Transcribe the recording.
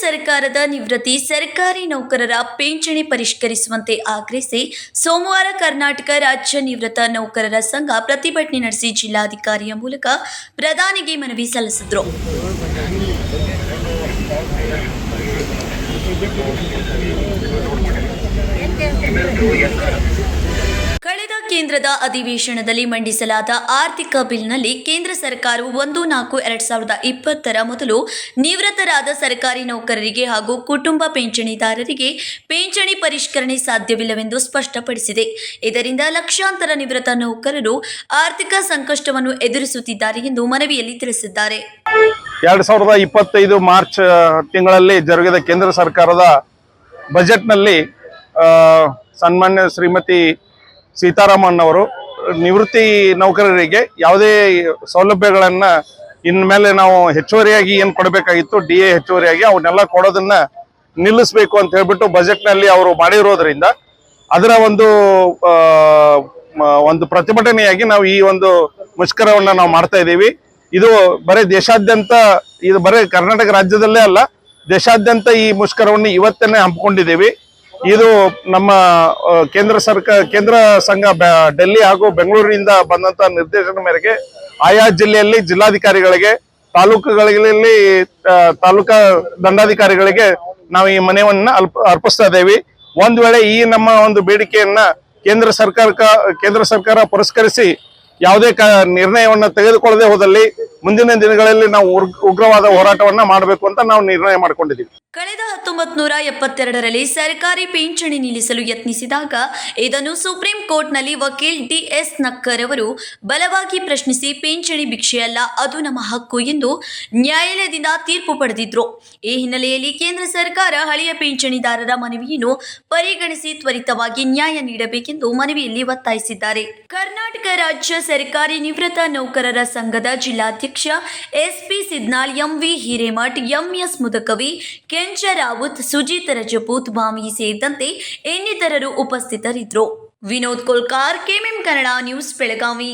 ಸರ್ಕಾರದ ನಿವೃತ್ತಿ ಸರ್ಕಾರಿ ನೌಕರರ ಪಿಂಚಣಿ ಪರಿಷ್ಕರಿಸುವಂತೆ ಆಗ್ರಹಿಸಿ ಸೋಮವಾರ ಕರ್ನಾಟಕ ರಾಜ್ಯ ನಿವೃತ್ತ ನೌಕರರ ಸಂಘ ಪ್ರತಿಭಟನೆ ನಡೆಸಿ ಜಿಲ್ಲಾಧಿಕಾರಿಯ ಮೂಲಕ ಪ್ರಧಾನಿಗೆ ಮನವಿ ಸಲ್ಲಿಸಿದರು. ಕೇಂದ್ರದ ಅಧಿವೇಶನದಲ್ಲಿ ಮಂಡಿಸಲಾದ ಆರ್ಥಿಕ ಬಿಲ್ನಲ್ಲಿ ಕೇಂದ್ರ ಸರ್ಕಾರವು ಒಂದು ನಾಲ್ಕು ಎರಡ್ ಸಾವಿರದ ಇಪ್ಪತ್ತರ ಮೊದಲು ನಿವೃತ್ತರಾದ ಸರ್ಕಾರಿ ನೌಕರರಿಗೆ ಹಾಗೂ ಕುಟುಂಬ ಪಿಂಚಣಿದಾರರಿಗೆ ಪಿಂಚಣಿ ಪರಿಷ್ಕರಣೆ ಸಾಧ್ಯವಿಲ್ಲವೆಂದು ಸ್ಪಷ್ಟಪಡಿಸಿದೆ. ಇದರಿಂದ ಲಕ್ಷಾಂತರ ನಿವೃತ್ತ ನೌಕರರು ಆರ್ಥಿಕ ಸಂಕಷ್ಟವನ್ನು ಎದುರಿಸುತ್ತಿದ್ದಾರೆ ಎಂದು ಮನವಿಯಲ್ಲಿ ತಿಳಿಸಿದ್ದಾರೆ. ಎರಡ್ ಸಾವಿರದ ಇಪ್ಪತ್ತೈದು ಮಾರ್ಚ್ ತಿಂಗಳಲ್ಲಿ ಜರುಗಿದ ಕೇಂದ್ರ ಸರ್ಕಾರದ ಬಜೆಟ್ನಲ್ಲಿ ಸನ್ಮಾನ್ಯ ಶ್ರೀಮತಿ ಸೀತಾರಾಮನ್ ಅವರು ನಿವೃತ್ತಿ ನೌಕರರಿಗೆ ಯಾವುದೇ ಸೌಲಭ್ಯಗಳನ್ನ ಇನ್ಮೇಲೆ ನಾವು ಹೆಚ್ಚುವರಿಯಾಗಿ ಏನು ಕೊಡಬೇಕಾಗಿತ್ತು, ಡಿ ಎ ಹೆಚ್ಚುವರಿಯಾಗಿ ಅವನ್ನೆಲ್ಲ ಕೊಡೋದನ್ನ ನಿಲ್ಲಿಸಬೇಕು ಅಂತ ಹೇಳ್ಬಿಟ್ಟು ಬಜೆಟ್ನಲ್ಲಿ ಅವರು ಮಾಡಿರೋದ್ರಿಂದ ಅದರ ಒಂದು ಒಂದು ಪ್ರತಿಭಟನೆಯಾಗಿ ನಾವು ಈ ಒಂದು ಮುಷ್ಕರವನ್ನ ನಾವು ಮಾಡ್ತಾ ಇದ್ದೀವಿ. ಇದು ಬರೀ ದೇಶಾದ್ಯಂತ, ಇದು ಬರೀ ಕರ್ನಾಟಕ ರಾಜ್ಯದಲ್ಲೇ ಅಲ್ಲ, ದೇಶಾದ್ಯಂತ ಈ ಮುಷ್ಕರವನ್ನು ಇವತ್ತನ್ನೇ ಹಮ್ಮಿಕೊಂಡಿದ್ದೀವಿ ಇದು ನಮ್ಮ ಕೇಂದ್ರ ಸರ್ಕಾರ ಕೇಂದ್ರ ಸಂಘ ಡೆಲ್ಲಿ ಹಾಗೂ ಬೆಂಗಳೂರಿನಿಂದ ಬಂದಂತ ನಿರ್ದೇಶನ ಮೇರೆಗೆ ಆಯಾ ಜಿಲ್ಲೆಯಲ್ಲಿ ಜಿಲ್ಲಾಧಿಕಾರಿಗಳಿಗೆ, ತಾಲೂಕುಗಳಲ್ಲಿ ತಾಲೂಕಾ ದಂಡಾಧಿಕಾರಿಗಳಿಗೆ ನಾವು ಈ ಮನೆಯನ್ನ ಅಲ್ಪ, ಅರ್ಪಿಸ್ತಾ ಇದ್ದೇವೆ. ಒಂದ್ ವೇಳೆ ಈ ನಮ್ಮ ಒಂದು ಬೇಡಿಕೆಯನ್ನ ಕೇಂದ್ರ ಸರ್ಕಾರ ಕೇಂದ್ರ ಸರ್ಕಾರ ಪುರಸ್ಕರಿಸಿ ಯಾವುದೇ ನಿರ್ಣಯವನ್ನ ತೆಗೆದುಕೊಳ್ಳದೆ ಹೋದಲ್ಲಿ ಮುಂದಿನ ದಿನಗಳಲ್ಲಿ ನಾವು ಉಗ್ರವಾದ ಹೋರಾಟವನ್ನ ಮಾಡಬೇಕು ಅಂತ ನಾವು ನಿರ್ಣಯ ಮಾಡಿಕೊಂಡಿದ್ದೀವಿ. ಕಳೆದ ಹತ್ತೊಂಬತ್ತು ನೂರ ಎಪ್ಪತ್ತೆರಡರಲ್ಲಿ ಸರ್ಕಾರಿ ಪಿಂಚಣಿ ನಿಲ್ಲಿಸಲು ಯತ್ನಿಸಿದಾಗ ಇದನ್ನು ಸುಪ್ರೀಂ ಕೋರ್ಟ್ನಲ್ಲಿ ವಕೀಲ್ ಡಿಎಸ್ ನಕ್ಕರ್ ಅವರು ಬಲವಾಗಿ ಪ್ರಶ್ನಿಸಿ ಪಿಂಚಣಿ ಭಿಕ್ಷೆಯಲ್ಲ ಅದು ನಮ್ಮ ಹಕ್ಕು ಎಂದು ನ್ಯಾಯಾಲಯದಿಂದ ತೀರ್ಪು ಪಡೆದಿದ್ರು. ಈ ಹಿನ್ನೆಲೆಯಲ್ಲಿ ಕೇಂದ್ರ ಸರ್ಕಾರ ಹಳೆಯ ಪಿಂಚಣಿದಾರರ ಮನವಿಯನ್ನು ಪರಿಗಣಿಸಿ ತ್ವರಿತವಾಗಿ ನ್ಯಾಯ ನೀಡಬೇಕೆಂದು ಮನವಿಯಲ್ಲಿ ಒತ್ತಾಯಿಸಿದ್ದಾರೆ. ಕರ್ನಾಟಕ ರಾಜ್ಯ ಸರ್ಕಾರಿ ನಿವೃತ್ತ ನೌಕರರ ಸಂಘದ ಜಿಲ್ಲಾಧ್ಯಕ್ಷ S P M M V Hiremath, M S Mudakavi, Kencha Raut, Sujith Rajput ಬಾಮಿ ಸೇರಿದಂತೆ ಇನ್ನಿತರರು ಉಪಸ್ಥಿತರಿದ್ದರು. Vinod Kolkar, K M M Kannada news Belagavi.